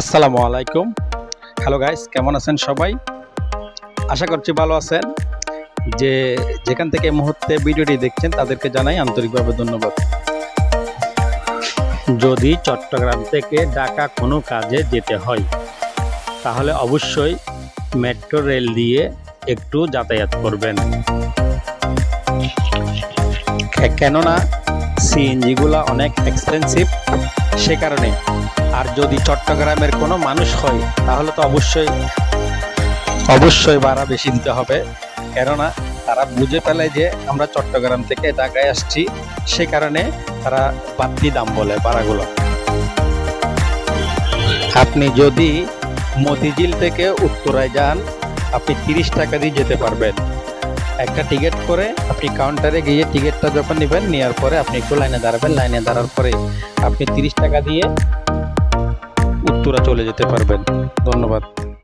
আসসালামু আলাইকুম। Hello guys কেমন আছেন সবাই? আশা করছি ভালো আছেন। যে যেখান থেকে মুহূর্তে ভিডিওটি দেখছেন, তাদেরকে জানাই আন্তরিকভাবে ধন্যবাদ। যদি চট্টগ্রাম থেকে ঢাকা কোনো কাজে যেতে হয়, তাহলে অবশ্যই মেট্রো রেল দিয়ে একটু যাতায়াত করবেন। কেননা সিএনজিগুলো অনেক এক্সপেন্সিভ সে কারণে। আর যদি চট্টগ্রামের কোনো মানুষ হয়, তাহলে তো অবশ্যই অবশ্যই ভাড়া বেশি দিতে হবে। কেননা তারা বুঝে ফেলে যে আমরা চট্টগ্রাম থেকে ঢাকায় আসছি, সে কারণে তারা বাড়তি দাম বলে ভাড়াগুলো। আপনি যদি মতিঝিল থেকে উত্তরায় যান, আপনি তিরিশ টাকা দিয়ে যেতে পারবেন। একটা টিকিট করে আপনি কাউন্টারে গিয়ে টিকিটটা যখন নেবেন, নেওয়ার পরে আপনি একটু লাইনে দাঁড়াবেন। লাইনে দাঁড়ার পরে আপনি তিরিশ টাকা দিয়ে উত্তরা চলে যেতে পারবেন ধন্যবাদ